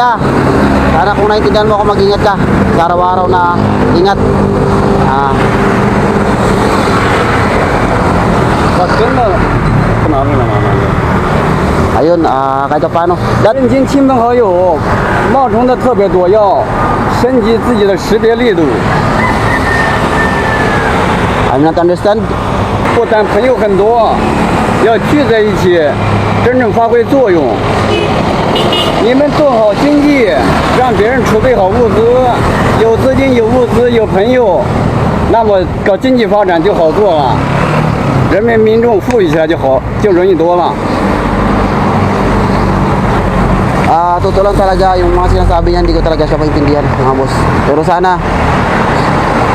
Kuya, sana kung naintindihan mo ako, mag-ingat ka. Sa araw-araw na ingat. Ah, 他真的不拿命了吗？ ayun, ah, kahit pa paano. Dat, 认清亲朋好友，冒充的特别多，要升级自己的识别力度。 I'm not understand. 不但朋友很多， 要聚在一起，真正发挥作用。你们做好经济，让别人储备好物资，有资金、有物资、有朋友，那么搞经济发展就好做了，人民民众富裕起来就好，就容易多了。Ah, totoo lang talaga yung mga sinasabi niya, hindi ko talaga siya maintindihan, mga boss. Pero sana,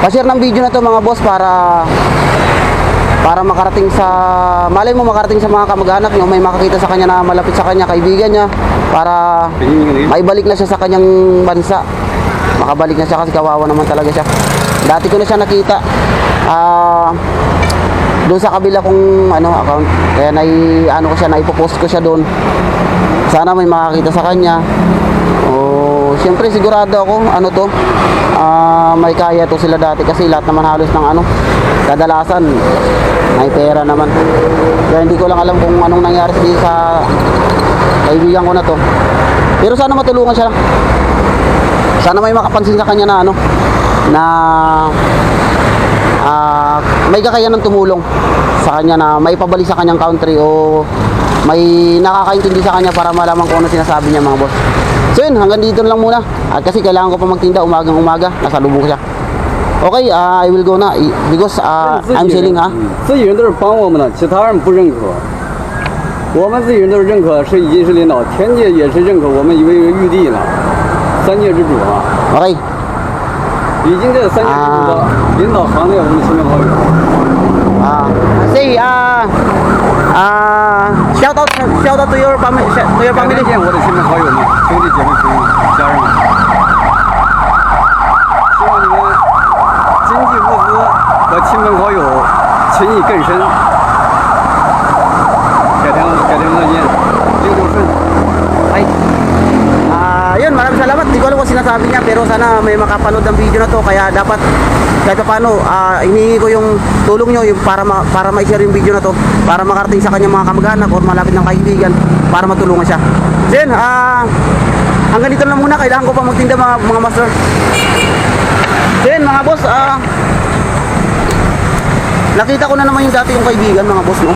pa-share ng video na to mga boss para para makarating sa malay mo makarating sa mga kamag-anak niyo may makakita sa kanya na malapit sa kanya kaibigan niya para maibalik na siya sa kanyang bansa. Makabalik na siya kasi kawawa naman talaga siya. Dati ko na siya nakita. Ah doon sa kabila kong ano account. Kaya nai ano ko siya naipopost ko siya doon sana may makakita sa kanya siyempre sigurado ako ano to ah, may kaya to sila dati kasi lahat naman halos ng ano kadalasan may pera naman. Kaya hindi ko lang alam kung anong nangyari sa kaibigan ko na to. Pero sana matulungan siya. Sana may makapansin sa kanya na ano na ah, may kakayanan tumulong sa kanya na may pabalik sa kanyang country o may nakakaintindi sa kanya para malaman kung ano sinasabi niya mga boss. So yun, hanggang dito na lang muna. At kasi kailangan ko pa magtinda umagang umaga. Nasa lubong ko siya. Okay, ah, I will go na I- because ah, I'm selling ha. 自己人都是帮我们的，其他人不认可。我们自己人都是认可，是已经是领导，天界也是认可我们一位玉帝了，三界之主啊，Okay. 已经这三界之主的领导行列，我们亲朋好友。Ah, say ah ah shout out shout out to your family to your 感 family. 谢我的亲朋好友们、兄弟姐妹、朋友、家人们，希望你们经济物资和亲朋好友情谊更深。Sinasabi niya pero sana may makapanood ng video na to kaya dapat kahit pa paano ah hinihingi ko yung tulong niyo yung para ma, para ma-share yung video na to para makarating sa kanyang mga kamag-anak or malapit ng kaibigan para matulungan siya. Then, ah hanggang dito na muna kailangan ko pa magtinda mga mga master. Then, mga boss, ah nakita ko na naman yung dati yung kaibigan mga boss no